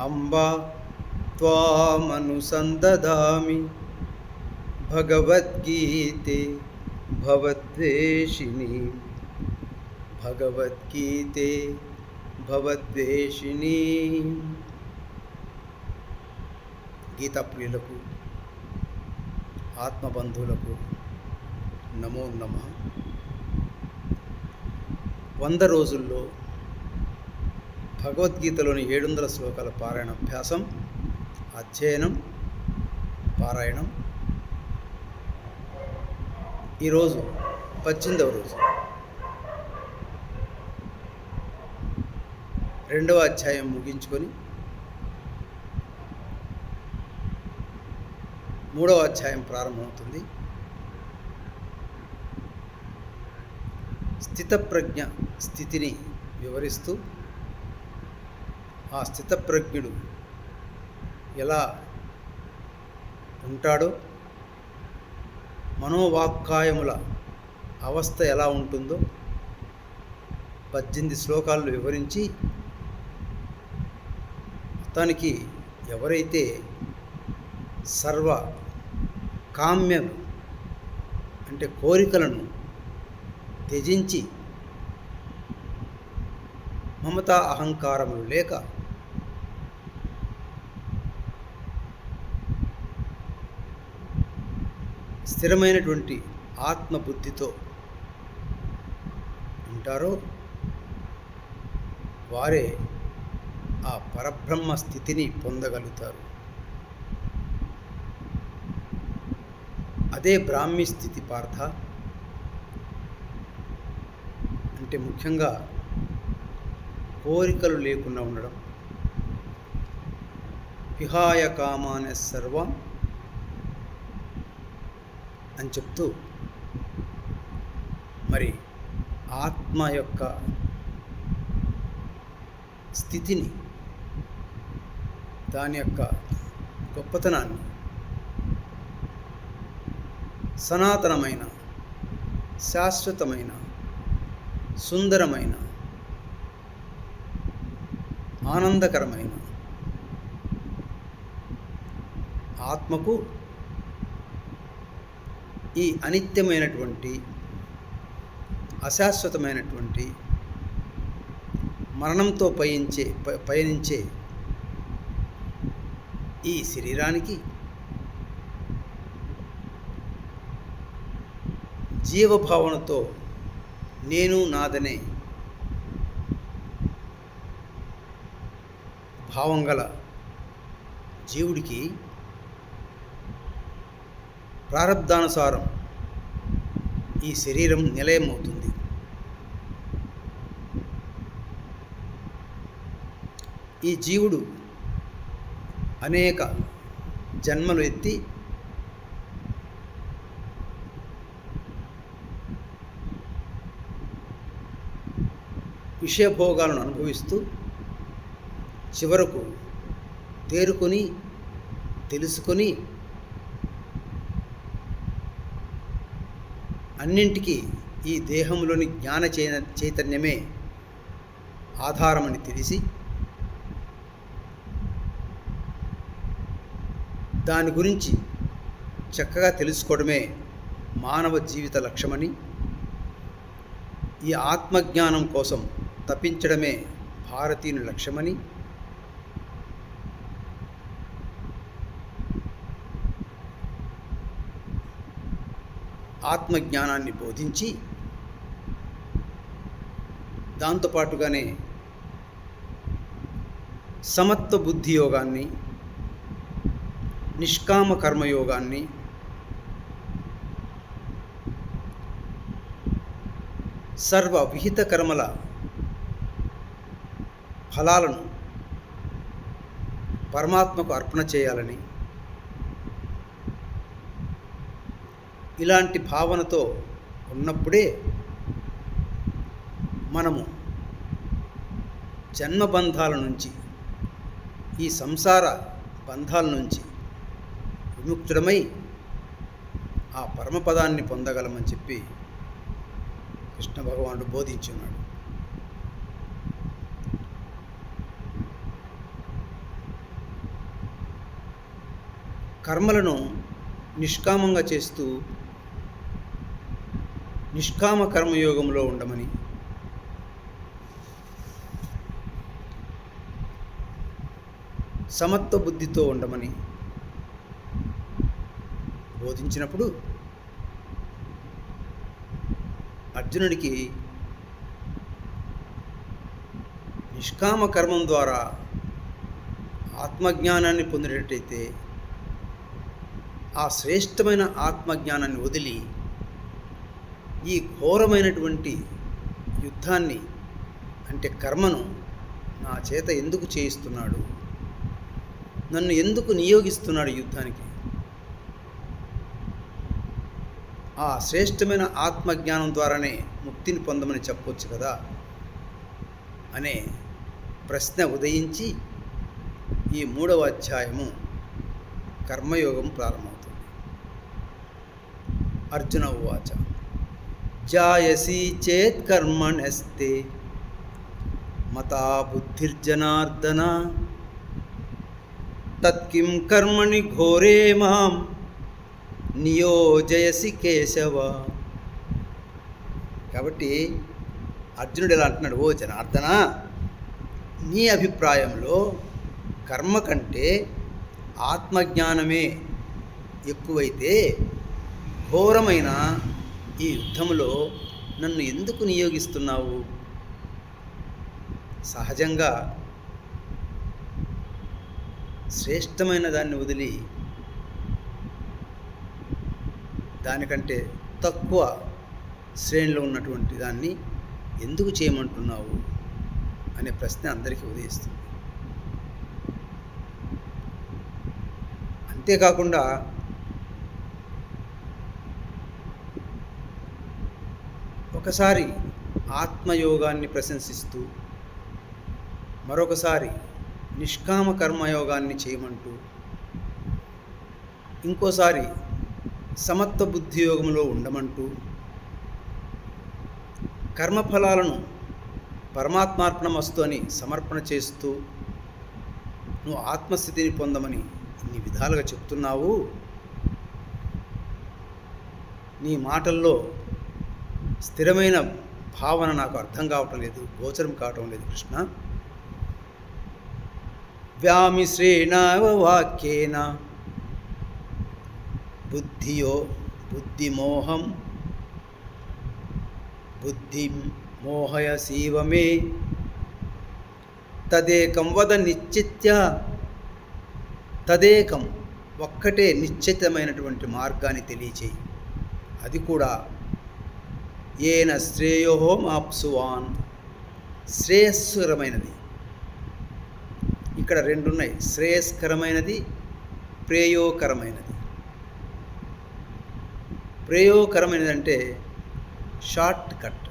अम्बा त्वामनुसन्दधामि भगवद्गीते भवद्वेषिणी भगवद्गीते భగవద్వేషిణి గీతా ప్రియులకు ఆత్మబంధువులకు నమో నమ వంద రోజుల్లో భగవద్గీతలోని ఏడు వందల శ్లోకాల పారాయణ అభ్యాసం అధ్యయనం పారాయణం. ఈరోజు పద్దెనిమిదవ రోజు. రెండవ అధ్యాయం ముగించుకొని మూడవ అధ్యాయం ప్రారంభమవుతుంది. స్థితప్రజ్ఞ స్థితిని వివరిస్తూ ఆ స్థితప్రజ్ఞుడు ఎలా ఉంటాడో మనోవాక్కాయముల అవస్థ ఎలా ఉంటుందో పద్దెనిమిది శ్లోకాలను వివరించి మొత్తానికి ఎవరైతే సర్వ కామ్యలు అంటే కోరికలను త్యజించి మమతా అహంకారములు లేక స్థిరమైనటువంటి ఆత్మబుద్ధితో ఉంటారో వారే ఆ పరబ్రహ్మ స్థితిని పొందగలుగుతారు. అదే బ్రాహ్మీ స్థితి పార్థ. అంటే ముఖ్యంగా కోరికలు లేకుండా ఉండడం. విహాయ కామాన సర్వం అని చెప్తూ మరి ఆత్మ యొక్క స్థితిని దాని యొక్క గొప్పతనాన్ని సనాతనమైన శాశ్వతమైన సుందరమైన ఆనందకరమైన ఆత్మకు ఈ అనిత్యమైనటువంటి అశాశ్వతమైనటువంటి మరణంతో పయించే ప- పయనించే ఈ శరీరానికి జీవభావనతో నేను నాదనే భావం గల జీవుడికి ప్రారంధానుసారం ఈ శరీరం నిలయమవుతుంది. ఈ జీవుడు అనేక జన్మలు ఎత్తి విషయభోగాలను అనుభవిస్తూ చివరకు తేరుకొని తెలుసుకొని అన్నింటికీ ఈ దేహంలోని జ్ఞాన చై చైతన్యమే ఆధారమని తెలిసి దాని గురించి చక్కగా తెలుసుకోవడమే మానవ జీవిత లక్ష్యమని ఈ ఆత్మజ్ఞానం కోసం తప్పించడమే భారతీయుని లక్ష్యమని ఆత్మజ్ఞానాన్ని బోధించి దాంతోపాటుగానే సమత్వ బుద్ధి యోగాన్ని నిష్కామ కర్మయోగాన్ని సర్వ విహిత కర్మల ఫలాలను పరమాత్మకు అర్పణ చేయాలని ఇలాంటి భావనతో ఉన్నప్పుడే మనము జన్మబంధాల నుంచి ఈ సంసార బంధాల నుంచి విముక్తుడమై ఆ పరమపదాన్ని పొందగలమని చెప్పి కృష్ణ భగవానుడు బోధించున్నాడు. కర్మలను నిష్కామంగా చేస్తూ నిష్కామ కర్మయోగంలో ఉండమని. సమత్వ బుద్ధితో ఉండమని బోధించినప్పుడు అర్జునుడికి నిష్కామ కర్మం ద్వారా ఆత్మజ్ఞానాన్ని పొందినట్టయితే ఆ శ్రేష్టమైన ఆత్మజ్ఞానాన్ని వదిలి ఈ ఘోరమైనటువంటి యుద్ధాన్ని అంటే కర్మను నా చేత ఎందుకు చేయిస్తున్నాడు? నన్ను ఎందుకు నియోగిస్తున్నాడు యుద్ధానికి? ఆ శ్రేష్టమైన ఆత్మజ్ఞానం ద్వారానే ముక్తిని పొందమని చెప్పవచ్చు కదా? అనే ప్రశ్న ఉదయించి ఈ మూడవ అధ్యాయము కర్మయోగం ప్రారంభమవుతుంది. అర్జున ఉవాచ. జాయసి చేత్ కర్మణస్తే మతా బుద్ధిర్జనార్దన తత్కిం కర్మణి ఘోరే మాం నియోజయసి కేశవ కాబట్టి అర్జునుడు ఎలా అంటున్నాడు? ఓ జనార్దన నీ అభిప్రాయంలో కర్మ కంటే ఆత్మజ్ఞానమే ఎక్కువైతే ఘోరమైన ఈ యుద్ధంలో నన్ను ఎందుకు నియోగిస్తున్నావు? సహజంగా శ్రేష్టమైన దాన్ని వదిలి దానికంటే తక్కువ శ్రేణిలో ఉన్నటువంటి దాన్ని ఎందుకు చేయమంటున్నావు? అనే ప్రశ్న అందరికీ ఉదయిస్తుంది. అంతేకాకుండా ఒకసారి ఆత్మయోగాన్ని ప్రశంసిస్తూ మరొకసారి నిష్కామ కర్మయోగాన్ని చేయమంటూ ఇంకోసారి సమత్వ బుద్ధి యోగంలో ఉండమంటూ కర్మఫలాలను పరమాత్మార్పణమస్తు అని సమర్పణ చేస్తూ నువ్వు ఆత్మస్థితిని పొందమని ఇన్ని విధాలుగా చెప్తున్నావు. నీ మాటల్లో స్థిరమైన భావన నాకు అర్థం కావటం లేదు గోచరం కావటం లేదు కృష్ణ. వ్యామిశ్రేణ వాక్యేన బుద్ధియో బుద్ధిమోహం బుద్ధి మోహయసీవ మే తదేకం వద నిశ్చిత్య తదేకం ఒక్కటే నిశ్చితమైనటువంటి మార్గాన్ని తెలియచేయి. అది కూడా ఏన శ్రేయో మాప్సువాన్. శ్రేయస్కరమైనది ఇక్కడ రెండు ఉన్నాయి శ్రేయస్కరమైనది ప్రేయోకరమైనది. ప్రేయోకరమైనది అంటే షార్ట్ కట్.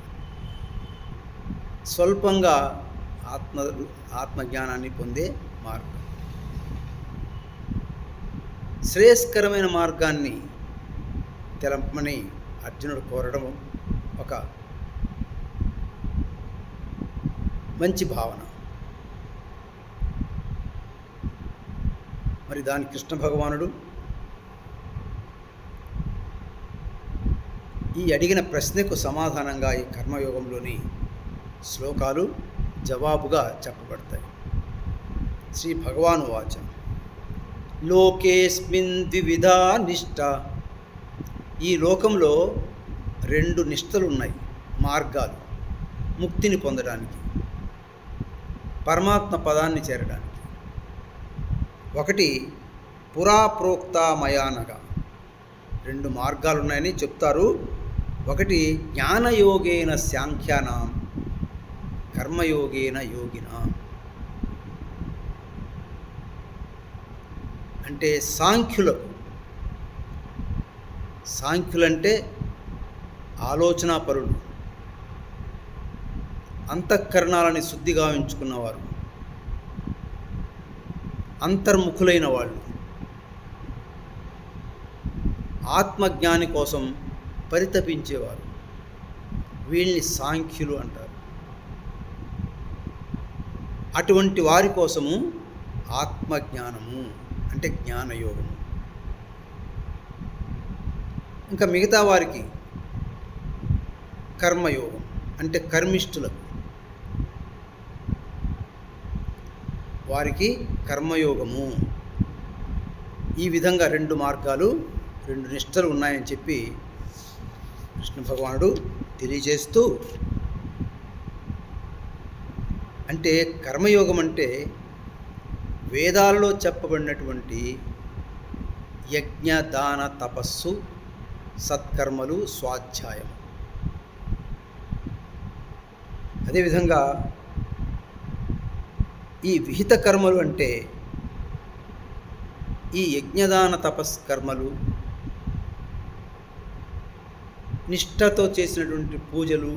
స్వల్పంగా ఆత్మ ఆత్మజ్ఞానాన్ని పొందే మార్గం. శ్రేయస్కరమైన మార్గాన్ని తెలపమని అర్జునుడు కోరడం ఒక మంచి భావన. మరి దాని కృష్ణ భగవానుడు ఈ అడిగిన ప్రశ్నకు సమాధానంగా ఈ కర్మయోగంలోని శ్లోకాలు జవాబుగా చెప్పబడతాయి. శ్రీ భగవాను వాచ. లోకేస్మిన్ ద్విధా నిష్ట. ఈ లోకంలో రెండు నిష్టలు ఉన్నాయి మార్గాలు ముక్తిని పొందడానికి పరమాత్మ పదాన్ని చేరడానికి. ఒకటి పురాప్రోక్తమయానగా. రెండు మార్గాలు ఉన్నాయని చెప్తారు. ఒకటి జ్ఞానయోగేన సాంఖ్యాన కర్మయోగేన యోగిన. అంటే సాంఖ్యులకు సాంఖ్యులంటే ఆలోచనాపరులు అంతఃకరణాలని శుద్ధిగా ఉంచుకున్నవారు అంతర్ముఖులైన వాళ్ళు. ఆత్మజ్ఞాని కోసం పరితపించేవారు. వీళ్ళని సాంఖ్యులు అంటారు. అటువంటి వారి కోసము ఆత్మజ్ఞానము అంటే జ్ఞానయోగము. ఇంకా మిగతా వారికి కర్మయోగం అంటే కర్మిష్ఠులకు. వారికి కర్మయోగము. ఈ విధంగా రెండు మార్గాలు రెండు నిష్టలు ఉన్నాయని చెప్పి కృష్ణ భగవానుడు తెలియజేస్తూ అంటే కర్మయోగం అంటే వేదాలలో చెప్పబడినటువంటి యజ్ఞ దాన తపస్సు సత్కర్మలు స్వాధ్యాయం అదేవిధంగా ఈ విహిత కర్మలు అంటే ఈ యజ్ఞదాన తపస్కర్మలు నిష్ఠతో చేసినటువంటి పూజలు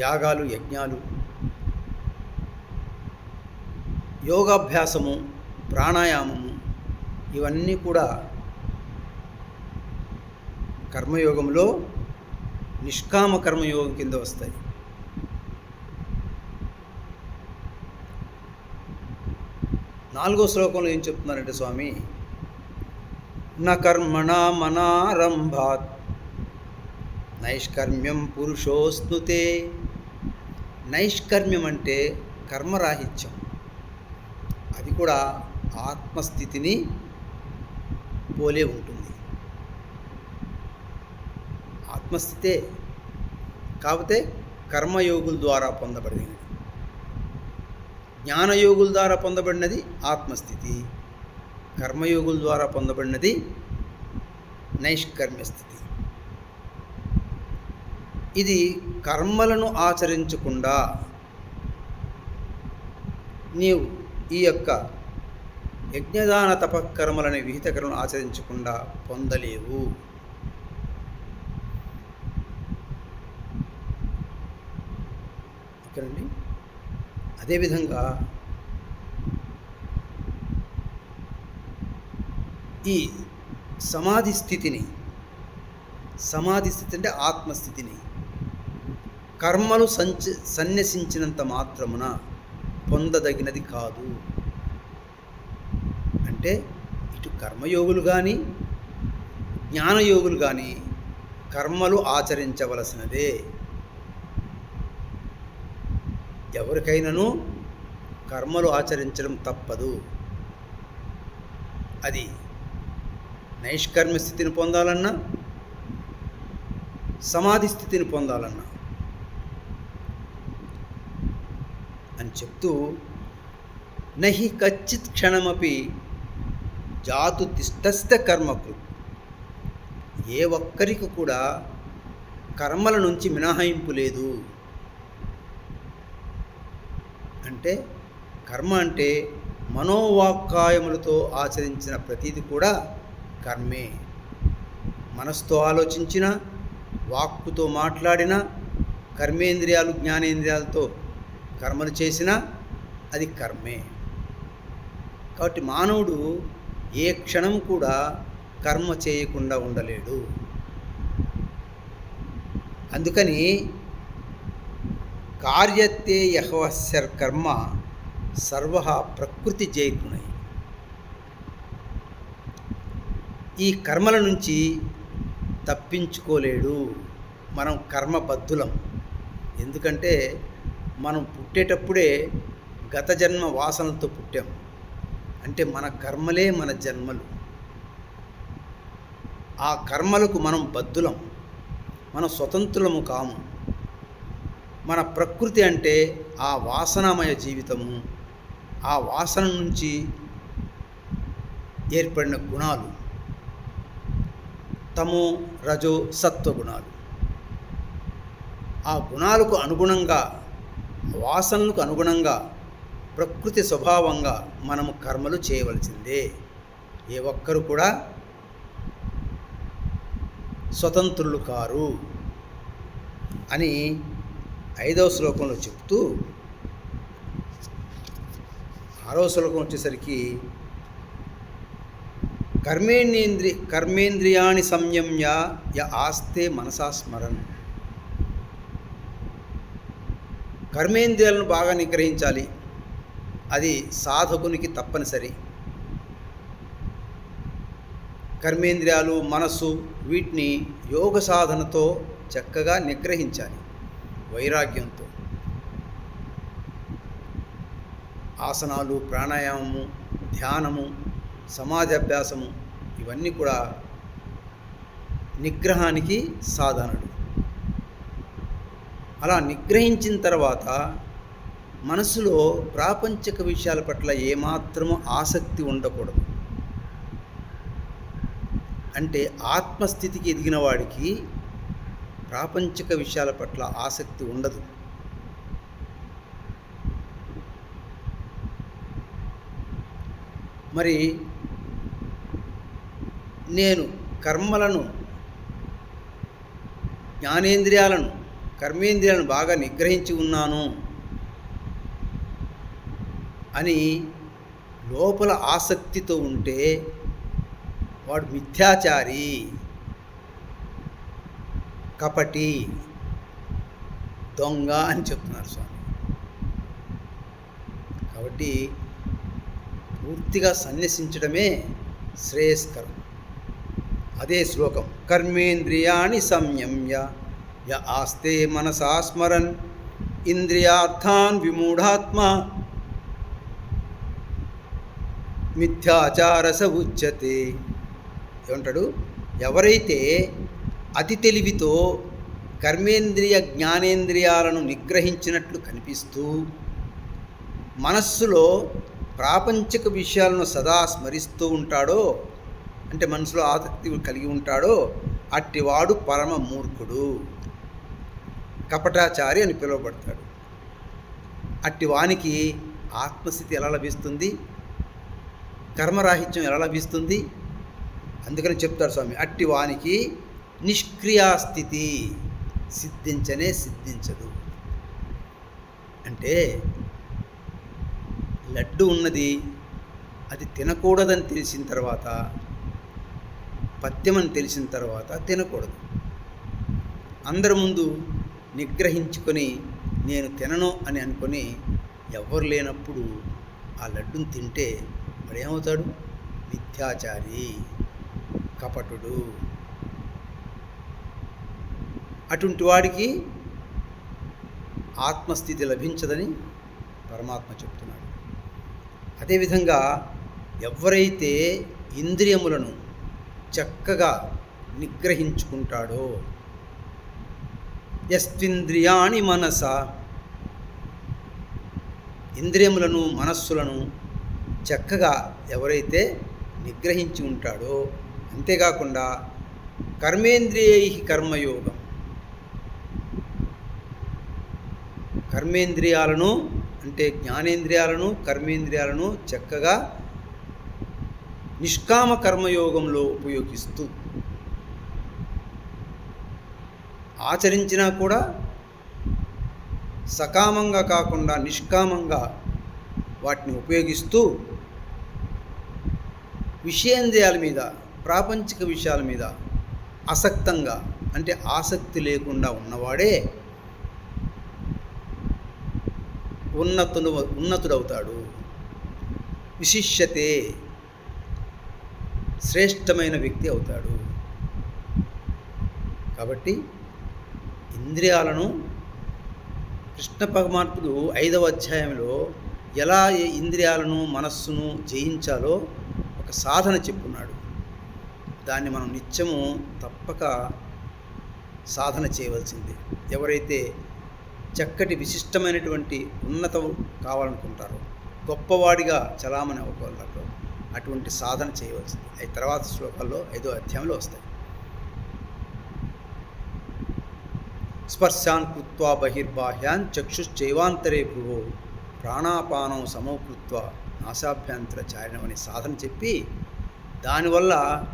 యాగాలు యజ్ఞాలు యోగాభ్యాసము ప్రాణాయామము ఇవన్నీ కూడా కర్మయోగంలో నిష్కామ కర్మయోగం కింద వస్తాయి. నాలుగో శ్లోకంలో ఏం చెప్తున్నారంటే స్వామి? న కర్మణ మనారంభాత్ నైష్కర్మ్యం పురుషోస్నుతే నైష్కర్మ్యం అంటే కర్మరాహిత్యం. అది కూడా ఆత్మస్థితిని పోలే ఉంటుంది. ఆత్మస్థితే కాకపోతే కర్మయోగుల ద్వారా పొందబడినది జ్ఞానయోగుల ద్వారా పొందబడినది ఆత్మస్థితి. కర్మయోగుల ద్వారా పొందబడినది నైష్కర్మ్యస్థితి ఇది కర్మలను ఆచరించకుండా నీవు ఈ యొక్క యజ్ఞదాన తపకర్మలని విహిత కర్మలను ఆచరించకుండా పొందలేవు. ఇక్కడండి. అదేవిధంగా ఈ సమాధి స్థితిని సమాధి స్థితి అంటే ఆత్మస్థితిని కర్మలు సంచ సన్యసించినంత మాత్రమున పొందదగినది కాదు. అంటే ఇటు కర్మయోగులు కానీ జ్ఞానయోగులు కానీ కర్మలు ఆచరించవలసినదే. ఎవరికైనాను కర్మలు ఆచరించడం తప్పదు. అది నైష్కర్మ స్థితిని పొందాలన్నా సమాధి స్థితిని పొందాలన్నా అని చెప్తూ నహి కచ్చిత్ క్షణమపి జాతు తిష్టస్థ కర్మకు. ఏ ఒక్కరికి కూడా కర్మల నుంచి మినహాయింపు లేదు. అంటే కర్మ అంటే మనోవాక్కాయములతో ఆచరించిన ప్రతీది కూడా కర్మే. మనస్తో ఆలోచించిన వాక్కుతో మాట్లాడిన కర్మేంద్రియాలు జ్ఞానేంద్రియాలతో కర్మలు చేసినా అది కర్మే. కాబట్టి మానవుడు ఏ క్షణం కూడా కర్మ చేయకుండా ఉండలేడు. అందుకని కార్యతే యహవస్యర్ కర్మ సర్వ ప్రకృతి జైగుణై ఈ కర్మల నుంచి తప్పించుకోలేడు. మనం కర్మబద్ధులం. ఎందుకంటే మనం పుట్టేటప్పుడే గత జన్మ వాసనలతో పుట్టాం. అంటే మన కర్మలే మన జన్మలు. ఆ కర్మలకు మనం బద్దులం మనం స్వతంత్రులము కాము. మన ప్రకృతి అంటే ఆ వాసనామయ జీవితము. ఆ వాసన నుంచి ఏర్పడిన గుణాలు. తమో రజో సత్వ గుణాలు. ఆ గుణాలకు అనుగుణంగా వాసనలకు అనుగుణంగా ప్రకృతి స్వభావంగా మనము కర్మలు చేయవలసిందే. ఏ ఒక్కరు కూడా స్వతంత్రులు కారు అని ఐదవ శ్లోకంలో చెప్తూ ఆరవ శ్లోకం వచ్చేసరికి కర్మేంద్రి కర్మేంద్రియాణి సంయమ్య య ఆస్తే మనసా స్మరణ కర్మేంద్రియాలను బాగా నిగ్రహించాలి. అది సాధకునికి తప్పనిసరి. కర్మేంద్రియాలు మనస్సు వీటిని యోగ సాధనతో చక్కగా నిగ్రహించాలి. వైరాగ్యంతో. ఆసనాలు ప్రాణాయామము ధ్యానము సమాజాభ్యాసము ఇవన్నీ కూడా నిగ్రహానికి సాధనలు. అలా నిగ్రహించిన తర్వాత మనసులో ప్రాపంచిక విషయాల పట్ల ఏమాత్రము ఆసక్తి ఉండకూడదు. అంటే ఆత్మస్థితికి ఎదిగిన వాడికి ప్రాపంచిక విషయాల పట్ల ఆసక్తి ఉండదు. మరి నేను కర్మలను జ్ఞానేంద్రియాలను కర్మేంద్రియాలను బాగా నిగ్రహించి ఉన్నాను అని లోపల ఆసక్తితో ఉంటే వాడు మిథ్యాచారి. కపటి దొంగ అని చెప్తున్నారు స్వామి. కాబట్టి పూర్తిగా సన్యసించడమే శ్రేయస్కరం. అదే శ్లోకం. కర్మేంద్రియాణి సంయమ్య య ఆస్తే మనసా స్మరన్ ఇంద్రియార్థాన్ విమూఢాత్మ మిథ్యాచారస ఉచ్యతే ఏమంటాడు? ఎవరైతే అతి తెలివితో కర్మేంద్రియ జ్ఞానేంద్రియాలను నిగ్రహించినట్లు కనిపిస్తూ మనస్సులో ప్రాపంచిక విషయాలను సదా స్మరిస్తూ ఉంటాడో అంటే మనసులో ఆసక్తి కలిగి ఉంటాడో అట్టివాడు పరమ మూర్ఖుడు. కపటాచారి అని పిలువబడతాడు. అట్టి వానికి ఆత్మస్థితి ఎలా లభిస్తుంది? కర్మరాహిత్యం ఎలా లభిస్తుంది? అందుకని చెప్తారు స్వామి అట్టి వానికి నిష్క్రియాస్థితి సిద్ధించనే సిద్ధించదు. అంటే లడ్డు ఉన్నది అది తినకూడదని తెలిసిన తర్వాత పథ్యమని తెలిసిన తర్వాత తినకూడదు. అందరి ముందు నిగ్రహించుకొని నేను తినను అని అనుకొని ఎవరు లేనప్పుడు ఆ లడ్డును తింటే వాడేమవుతాడు? విద్యాచారి మిథ్యాచారి కపటుడు. అటువంటి వాడికి ఆత్మస్థితి లభించదని పరమాత్మ చెప్తున్నాడు. అదేవిధంగా ఎవరైతే ఇంద్రియములను చక్కగా నిగ్రహించుకుంటాడో యస్వింద్రియాణి మనస ఇంద్రియములను మనస్సులను చక్కగా ఎవరైతే నిగ్రహించి ఉంటాడో అంతేకాకుండా కర్మేంద్రియై కర్మయోగం కర్మేంద్రియాలను అంటే జ్ఞానేంద్రియాలను కర్మేంద్రియాలను చక్కగా నిష్కామ కర్మయోగంలో ఉపయోగిస్తూ ఆచరించినా కూడా సకామంగా కాకుండా నిష్కామంగా వాటిని ఉపయోగిస్తూ విషయేంద్రియాల మీద ప్రాపంచిక విషయాల మీద అసక్తంగా అంటే ఆసక్తి లేకుండా ఉన్నవాడే ఉన్నతుడు ఉన్నతుడవుతాడు. విశిష్యతే శ్రేష్టమైన వ్యక్తి అవుతాడు. కాబట్టి ఇంద్రియాలను కృష్ణ పరమాత్ముడు ఐదవ అధ్యాయంలో ఎలా ఇంద్రియాలను మనస్సును జయించాలో ఒక సాధన చెప్పున్నాడు. దాన్ని మనం నిత్యము తప్పక సాధన చేయవలసిందే. ఎవరైతే చక్కటి విశిష్టమైనటువంటి ఉన్నతం కావాలనుకుంటారు. గొప్పవాడిగా చలామణి అవ్వగలరు అటువంటి సాధన చేయవలసింది. అవి తర్వాత శ్లోకాల్లో ఐదో అధ్యాయంలో వస్తాయి. స్పర్శాన్ కృత్వా బహిర్బాహ్యాన్ చక్షుశ్చైవాంతరే భ్రువో ప్రాణాపానం సమోకృత్వ నాశాభ్యంతర చారణం అనే సాధన చెప్పి దానివల్ల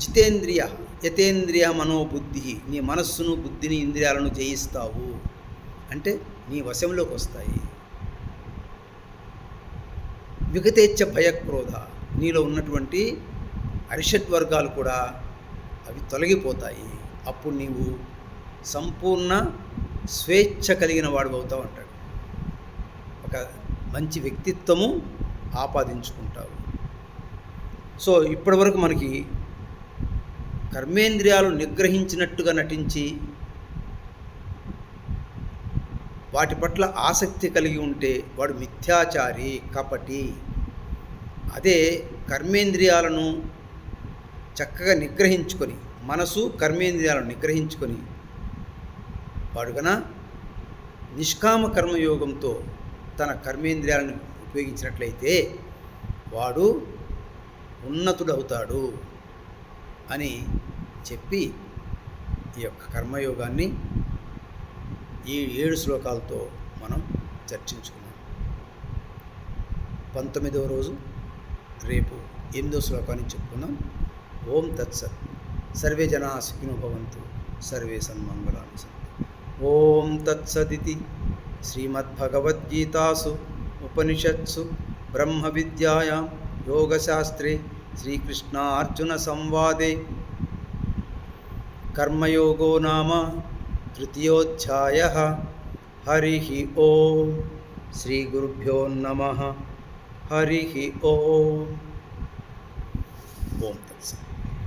జితేంద్రియ యతేంద్రియ మనోబుద్ధి నీ మనస్సును బుద్ధిని ఇంద్రియాలను జయిస్తావు. అంటే నీ వశంలోకి వస్తాయి. విగతేచ్ఛ భయక్రోధ నీలో ఉన్నటువంటి అరిషడ్ వర్గాలు కూడా అవి తొలగిపోతాయి. అప్పుడు నీవు సంపూర్ణ స్వేచ్ఛ కలిగిన వాడు అవుతావు అంటాడు. ఒక మంచి వ్యక్తిత్వము ఆపాదించుకుంటావు. సో ఇప్పటివరకు మనకి కర్మేంద్రియాలు నిగ్రహించినట్టుగా నటించి వాటి పట్ల ఆసక్తి కలిగి ఉంటే వాడు మిథ్యాచారి కపటి. అదే కర్మేంద్రియాలను చక్కగా నిగ్రహించుకొని మనసు కర్మేంద్రియాలను నిగ్రహించుకొని వాడుగన నిష్కామ కర్మయోగంతో తన కర్మేంద్రియాలను ఉపయోగించినట్లయితే వాడు ఉన్నతుడవుతాడు. అని చెప్పి ఈ యొక్క కర్మయోగాన్ని ఈ ఏడు శ్లోకాలతో మనం చర్చించుకున్నాం. పంతొమ్మిదవ రోజు రేపు ఎనిమిదో శ్లోకాన్ని చెప్పుకుందాం. ఓం తత్సత్. సర్వే జనా సుఖినో భవంతు. సర్వే సన్మంగళాన్ని సంతు. ఓం తత్సదితి. శ్రీమద్భగవద్గీతాసు. ఉపనిషత్సు. బ్రహ్మ విద్యాయాం యోగశాస్త్రే. श्रीकृष्णार्जुनसंवादे कर्मयोगो नाम तृतीयोऽध्यायः। हरिः ॐ श्रीगुरुभ्यो नमः। हरिः ॐ